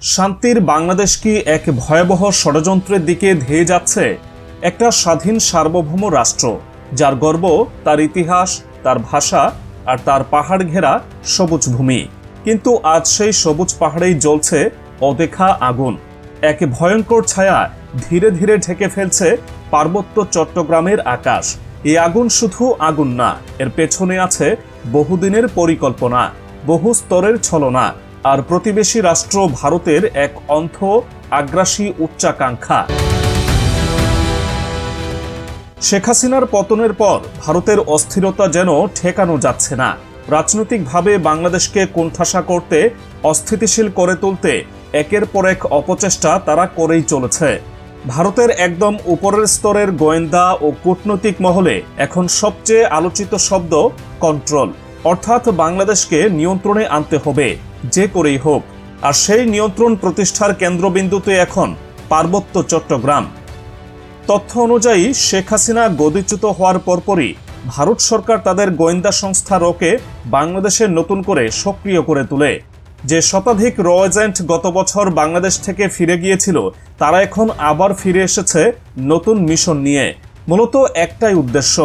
শান্তির বাংলাদেশ কি এক ভয়াবহ ষড়যন্ত্রের দিকে ধেয়ে যাচ্ছে? একটা স্বাধীন সার্বভৌম রাষ্ট্র, যার গর্ব, তার ইতিহাস, তার ভাষা আর তার পাহাড় ঘেরা সবুজ ভূমি। কিন্তু আজ সেই সবুজ পাহাড়েই জ্বলছে অদেখা আগুন। এক ভয়ঙ্কর ছায়া ধীরে ধীরে ঢেকে ফেলছে পার্বত্য চট্টগ্রামের আকাশ। এই আগুন শুধু আগুন না, এর পেছনে আছে বহুদিনের পরিকল্পনা, বহু স্তরের ছলনা। আর প্রতিবেশী রাষ্ট্র ভারতের এক অন্ধ আগ্রাসী উচ্চাকাঙ্ক্ষা। শেখ হাসিনার পতনের পর ভারতের অস্থিরতা যেন ঠেকানো যাচ্ছে না। রাজনৈতিকভাবে বাংলাদেশকে কোণঠাসা করতে, অস্থিতিশীল করে তুলতে একের পর এক অপচেষ্টা তারা করেই চলেছে। ভারতের একদম উপরের স্তরের গোয়েন্দা ও কূটনৈতিক মহলে এখন সবচেয়ে আলোচিত শব্দ কন্ট্রোল। অর্থাৎ বাংলাদেশকে নিয়ন্ত্রণে আনতে হবে, যে করেই হোক। আর সেই নিয়ন্ত্রণ প্রতিষ্ঠার কেন্দ্রবিন্দুতে এখন পার্বত্য চট্টগ্রাম। তথ্য অনুযায়ী, শেখ হাসিনা গদিচ্যুত হওয়ার পরপরই ভারত সরকার তাদের গোয়েন্দা সংস্থা রকে বাংলাদেশে নতুন করে সক্রিয় করে তোলে। যে শতাধিক র এজেন্ট গত বছর বাংলাদেশ থেকে ফিরে গিয়েছিল, তারা এখন আবার ফিরে এসেছে নতুন মিশন নিয়ে। মূলত একটাই উদ্দেশ্য,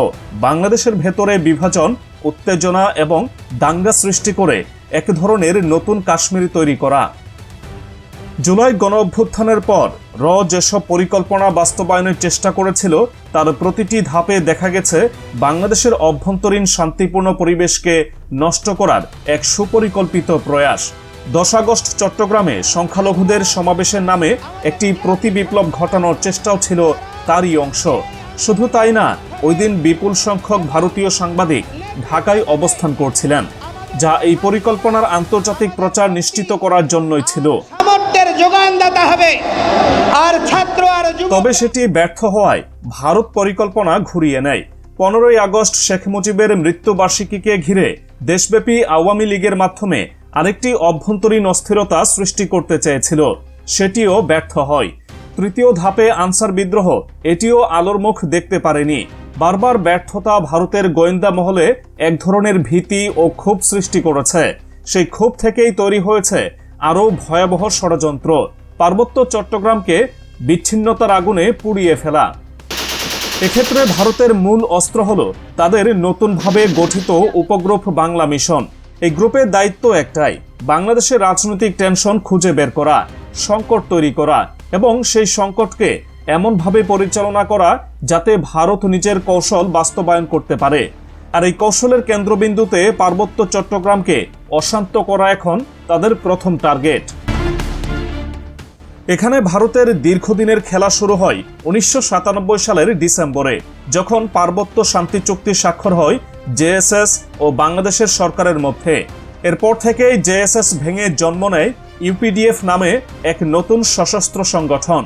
বাংলাদেশের ভেতরে বিভাজন উত্তেজনা এবং দাঙ্গা সৃষ্টি করে এক ধরনের নতুন কাশ্মীর তৈরি করা। জুলাই গণ অভ্যুত্থানের পর র যেসব পরিকল্পনা বাস্তবায়নের চেষ্টা করেছিল, তার প্রতিটি ধাপে দেখা গেছে বাংলাদেশের অভ্যন্তরীণ শান্তিপূর্ণ পরিবেশকে নষ্ট করার এক সুপরিকল্পিত প্রয়াস। দশ আগস্ট চট্টগ্রামে সংখ্যালঘুদের সমাবেশের নামে একটি প্রতি বিপ্লব ঘটানোর চেষ্টাও ছিল তারই অংশ। শুধু তাই না ওই দিন বিপুল সংখ্যক ভারতীয় সাংবাদিক ঢাকায় অবস্থান করছিলেন যা এই পরিকল্পনার আন্তর্জাতিক প্রচার নিশ্চিত করার জন্যই ছিল। যোগানদাতা হবে আর ছাত্র আর তবে সেটি ব্যর্থ হওয়ায় ভারত পরিকল্পনা ঘুরিয়ে নেয়। পনেরোই আগস্ট শেখ মুজিবের মৃত্যুবার্ষিকীকে ঘিরে দেশব্যাপী আওয়ামী লীগের মাধ্যমে আরেকটি অভ্যন্তরীণ অস্থিরতা সৃষ্টি করতে চেয়েছিল। সেটিও ব্যর্থ হয়। তৃতীয় ধাপে আনসার বিদ্রোহ এটিও আলোর মুখ দেখতে পারেনি। বারবার ব্যর্থতা ভারতের গোয়েন্দা মহলে এক ধরনের ভীতি ও ক্ষোভ সৃষ্টি করেছে। সেই ক্ষোভ থেকেই তৈরি হয়েছে আরও ভয়াবহ ষড়যন্ত্র। পার্বত্য চট্টগ্রামকে বিচ্ছিন্নতার আগুনে পুড়িয়ে ফেলা। এক্ষেত্রে ভারতের মূল অস্ত্র হল তাদের নতুনভাবে গঠিত উপগ্রুপ বাংলা মিশন। এই গ্রুপের দায়িত্ব একটাই, বাংলাদেশের রাজনৈতিক টেনশন খুঁজে বের করা, সংকট তৈরি করা এবং সেই সংকটকে এমনভাবে পরিচালনা করা যাতে ভারত নিজের কৌশল বাস্তবায়ন করতে পারে। আর এই কৌশলের কেন্দ্রবিন্দুতে পার্বত্য চট্টগ্রামকে অশান্ত করা এখন তাদের প্রথম টার্গেট। এখানে ভারতের দীর্ঘদিনের খেলা শুরু হয় উনিশশো সাতানব্বই সালের ডিসেম্বরে, যখন পার্বত্য শান্তি চুক্তি স্বাক্ষর হয় জেএসএস ও বাংলাদেশের সরকারের মধ্যে। এরপর থেকেই জেএসএস ভেঙে জন্ম নেয় ইউপিডিএফ নামে এক নতুন সশস্ত্র সংগঠন।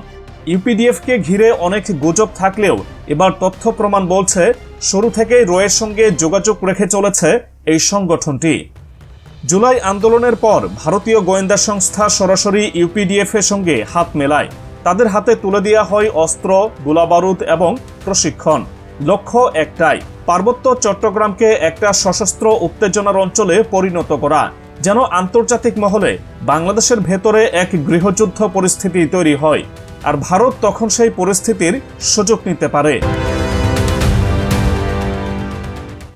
ইউপিডিএফকে ঘিরে অনেক গুজব থাকলেও এবার তথ্য প্রমাণ বলছে, শুরু থেকেই রোয়ের সঙ্গে যোগাযোগ রেখে চলেছে এই সংগঠনটি। জুলাই আন্দোলনের পর ভারতীয় গোয়েন্দা সংস্থা সরাসরি ইউপিডিএফ এর সঙ্গে হাত মেলায়। তাদের হাতে তুলে দেওয়া হয় অস্ত্র, গোলাবারুদ এবং প্রশিক্ষণ। লক্ষ্য একটাই, পার্বত্য চট্টগ্রামকে একটা সশস্ত্র উত্তেজনার অঞ্চলে পরিণত করা, যেন আন্তর্জাতিক মহলে বাংলাদেশের ভেতরে এক গৃহযুদ্ধ পরিস্থিতি তৈরি হয়। আর ভারত তখন সেই পরিস্থিতির সুযোগ নিতে পারে।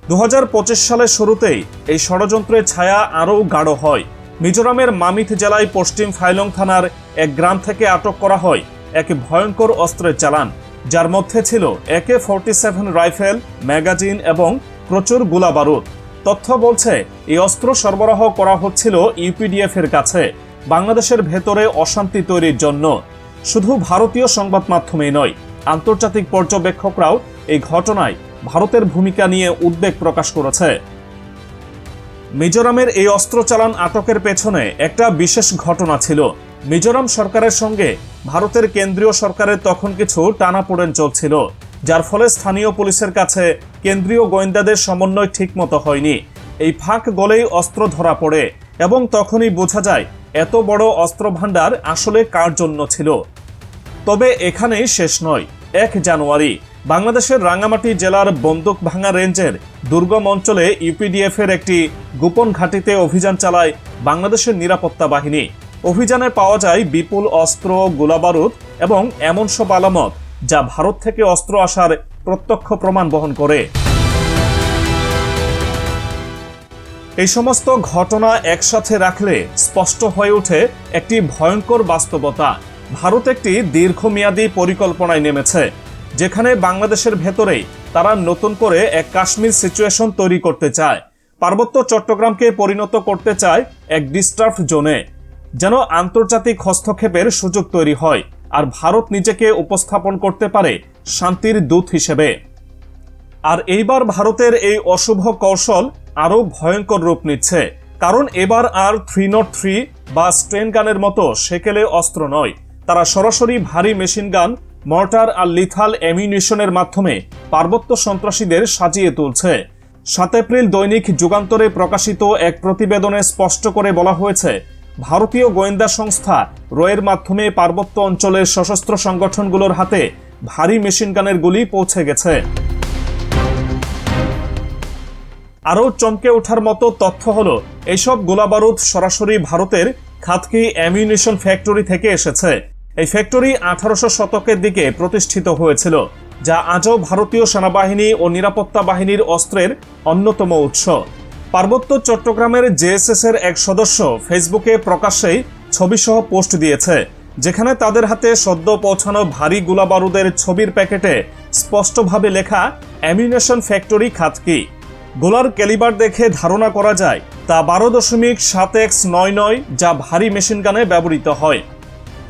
দু হাজার পঁচিশ সালের শুরুতেই এই ষড়যন্ত্রের ছায়া আরও গাঢ় হয়। মিজোরামের মামিথ জেলায় পশ্চিম ফাইলং থানার এক গ্রাম থেকে আটক করা হয় এক ভয়ঙ্কর অস্ত্রের চালান, যার মধ্যে ছিল একে ফোরটি সেভেন রাইফেল, ম্যাগাজিন এবং প্রচুর গোলাবারুদ। তথ্য বলছে, এই অস্ত্র সরবরাহ করা হচ্ছিল ইউপিডিএফ এর কাছে, বাংলাদেশের ভেতরে অশান্তি তৈরির জন্য। শুধু ভারতীয় সংবাদ মাধ্যমেই নয়, আন্তর্জাতিক পর্যবেক্ষকরাও এই ঘটনায় ভারতের ভূমিকা নিয়ে উদ্বেগ প্রকাশ করেছে। মিজোরামের এই অস্ত্র চালান আটকের পেছনে একটা বিশেষ ঘটনা ছিল। মিজোরাম সরকারের সঙ্গে ভারতের কেন্দ্রীয় সরকারের তখন কিছু টানাপোড়েন চলছিল, যার ফলে স্থানীয় পুলিশের কাছে কেন্দ্রীয় গোয়েন্দাদের সমন্বয় ঠিকমতো হয়নি। এই ফাঁক গলেই অস্ত্র ধরা পড়ে এবং তখনই বোঝা যায় এত বড় অস্ত্র ভাণ্ডার আসলে কার জন্য ছিল? তবে এখানেই শেষ নয়। এক জানুয়ারি, বাংলাদেশের রাঙ্গামাটি জেলার বন্দুক ভাঙা রেঞ্জের দুর্গম অঞ্চলে ইউপিডিএফ এর একটি গোপন ঘাঁটিতে অভিযান চালায় বাংলাদেশের নিরাপত্তা বাহিনী। অভিযানে পাওয়া যায় বিপুল অস্ত্র, গোলাবারুদ এবং এমন সব আলামত যা ভারত থেকে অস্ত্র আসার প্রত্যক্ষ প্রমাণ বহন করে। এই সমস্ত ঘটনা একসাথে রাখলে স্পষ্ট হয়ে ওঠে একটি ভয়ঙ্কর বাস্তবতা। ভারত একটি দীর্ঘমেয়াদী পরিকল্পনায় নেমেছে, যেখানে বাংলাদেশের ভেতরেই তারা নতুন করে এক কাশ্মীর সিচুয়েশন তৈরি করতে চায়। পার্বত্য চট্টগ্রামকে পরিণত করতে চায় এক ডিস্টার্ব জোনে যেন আন্তর্জাতিক হস্তক্ষেপের সুযোগ তৈরি হয় আর ভারত নিজেকে উপস্থাপন করতে পারে শান্তির দূত হিসেবে। আর এইবার ভারতের এই অশুভ কৌশল আরও ভয়ঙ্কর রূপ নিচ্ছে। কারণ এবার আর থ্রি নট থ্রি বা স্ট্রেন গানের মতো সেকেলে অস্ত্র নয়। তারা সরাসরি ভারী মেশিন গান, মর্টার আর লিথাল অ্যামিউনিশনের মাধ্যমে পার্বত্য সন্ত্রাসীদের সাজিয়ে তুলছে। সাত এপ্রিল দৈনিক যুগান্তরে প্রকাশিত এক প্রতিবেদনে স্পষ্ট করে বলা হয়েছে, ভারতীয় গোয়েন্দা সংস্থা রয়ের মাধ্যমে পার্বত্য অঞ্চলের সশস্ত্র সংগঠনগুলোর হাতে ভারী মেশিন গানের গুলি পৌঁছে গেছে। আরও চমকে ওঠার মতো তথ্য হল এইসব গোলাবারুদ সরাসরি ভারতের খাতকি অ্যামিউনিশন ফ্যাক্টরি থেকে এসেছে। এই ফ্যাক্টরি আঠারোশো শতকের দিকে প্রতিষ্ঠিত হয়েছিল, যা আজও ভারতীয় সেনাবাহিনী ও নিরাপত্তা বাহিনীর অস্ত্রের অন্যতম উৎস। পার্বত্য চট্টগ্রামের জেএসএস এর এক সদস্য ফেসবুকে প্রকাশ্যেই ছবিসহ পোস্ট দিয়েছে, যেখানে তাদের হাতে সদ্য পৌঁছানো ভারী গোলাবারুদের ছবির প্যাকেটে স্পষ্টভাবে লেখা অ্যামিউনেশন ফ্যাক্টরি খাতকি। গোলার ক্যালিবার দেখে ধারণা করা যায়, তা বারো দশমিক সাত এক্স নয় নয় যা ভারী মেশিন গানে ব্যবহৃত হয়।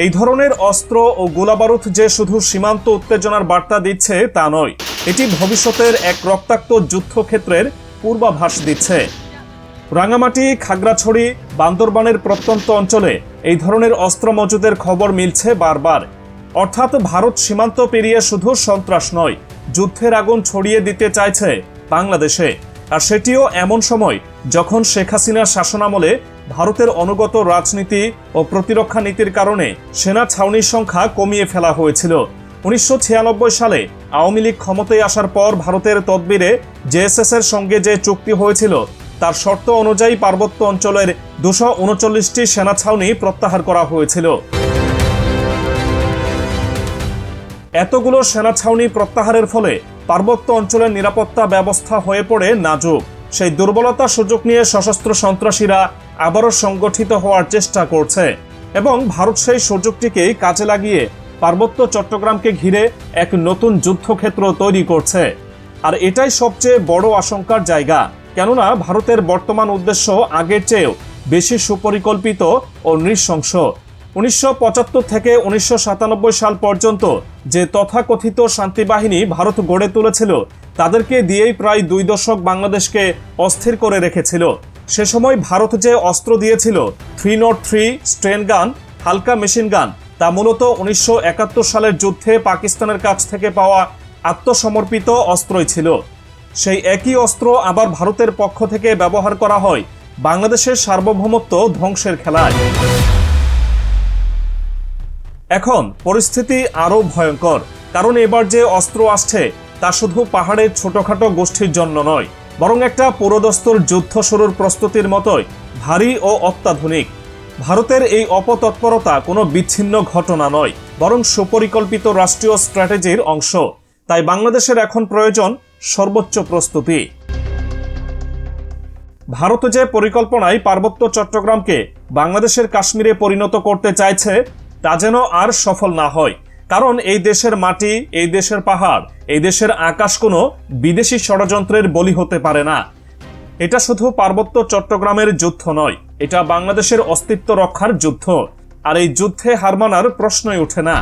এই ধরনের অস্ত্র ও গোলাবারুদ যে শুধু সীমান্ত উত্তেজনার বার্তা দিচ্ছে তা নয়, এটি ভবিষ্যতের এক রক্তাক্ত যুদ্ধক্ষেত্রের পূর্বাভাস দিচ্ছে। রাঙামাটি, খাগড়াছড়ি, বান্দরবানের প্রত্যন্ত অঞ্চলে এই ধরনের অস্ত্র মজুদের খবর মিলছে বারবার। অর্থাৎ ভারত সীমান্ত পেরিয়ে শুধু সন্ত্রাস নয়, যুদ্ধের আগুন ছড়িয়ে দিতে চাইছে বাংলাদেশে। আর সেটিও এমন সময়, যখন শেখ হাসিনার শাসনামলে ভারতের অনুগত রাজনীতি ও প্রতিরক্ষা নীতির কারণে সেনা ছাউনির সংখ্যা কমিয়ে ফেলা হয়েছিল। উনিশশো ছিয়ানব্বই সালে আওয়ামী লীগ ক্ষমতায় আসার পর ভারতের তদবিরে জেএসএস এর সঙ্গে যে চুক্তি হয়েছিল, তার শর্ত অনুযায়ী পার্বত্য অঞ্চলের দুশো উনচল্লিশটি সেনা ছাউনি প্রত্যাহার করা হয়েছিল। এতগুলো সেনা ছাউনি প্রত্যাহারের ফলে পার্বত্য অঞ্চলের নিরাপত্তা ব্যবস্থা হয়ে পড়ে নাজুক। সেই দুর্বলতা সুযোগ নিয়ে সশস্ত্র সন্ত্রাসীরা আবারও সংগঠিত হওয়ার চেষ্টা করছে এবং ভারত সেই সুযোগটিকে কাজে লাগিয়ে পার্বত্য চট্টগ্রামকে ঘিরে এক নতুন যুদ্ধক্ষেত্র তৈরি করছে। আর এটাই সবচেয়ে বড় আশঙ্কার জায়গা, কেননা ভারতের বর্তমান উদ্দেশ্য আগের চেয়েও বেশি সুপরিকল্পিত ও নৃশংস। উনিশশো পঁচাত্তর থেকে উনিশশো সাতানব্বই সাল পর্যন্ত যে তথাকথিত শান্তিবাহিনী ভারত গড়ে তুলেছিল, তাদেরকে দিয়েই প্রায় দুই দশক বাংলাদেশকে অস্থির করে রেখেছিল। সে সময় ভারত যে অস্ত্র দিয়েছিল, থ্রি নট থ্রি, স্ট্রেন গান, হালকা মেশিন গান, তা মূলত উনিশশো একাত্তর সালের যুদ্ধে পাকিস্তানের কাছ থেকে পাওয়া আত্মসমর্পিত অস্ত্রই ছিল। সেই একই অস্ত্র আবার ভারতের পক্ষ থেকে ব্যবহার করা হয় বাংলাদেশের সার্বভৌমত্ব ধ্বংসের খেলায়। এখন পরিস্থিতি আরও ভয়ঙ্কর। কারণ এবার যে অস্ত্র আসছে, তা শুধু পাহাড়ের ছোটখাটো গোষ্ঠীর জন্য নয়, বরং একটা পুরোদস্তর যুদ্ধ শুরুর প্রস্তুতির মতোই ভারী ও অত্যাধুনিক। ভারতের এই অপতৎপরতা কোনো বিচ্ছিন্ন ঘটনা নয়, বরং সুপরিকল্পিত রাষ্ট্রীয় স্ট্র্যাটেজির অংশ। তাই বাংলাদেশের এখন প্রয়োজন সর্বোচ্চ প্রস্তুতি। ভারত যে পরিকল্পনায় পার্বত্য চট্টগ্রামকে বাংলাদেশের কাশ্মীরে পরিণত করতে চাইছে তা যেন আর সফল না হয়। কারণ এই দেশের মাটি, এই দেশের পাহাড়, এই দেশের আকাশ কোনো বিদেশি ষড়যন্ত্রের বলি হতে পারে না। এটা শুধু পার্বত্য চট্টগ্রামের যুদ্ধ নয়, এটা বাংলাদেশের অস্তিত্ব রক্ষার যুদ্ধ। আর এই যুদ্ধে হার মানার প্রশ্নই ওঠে না।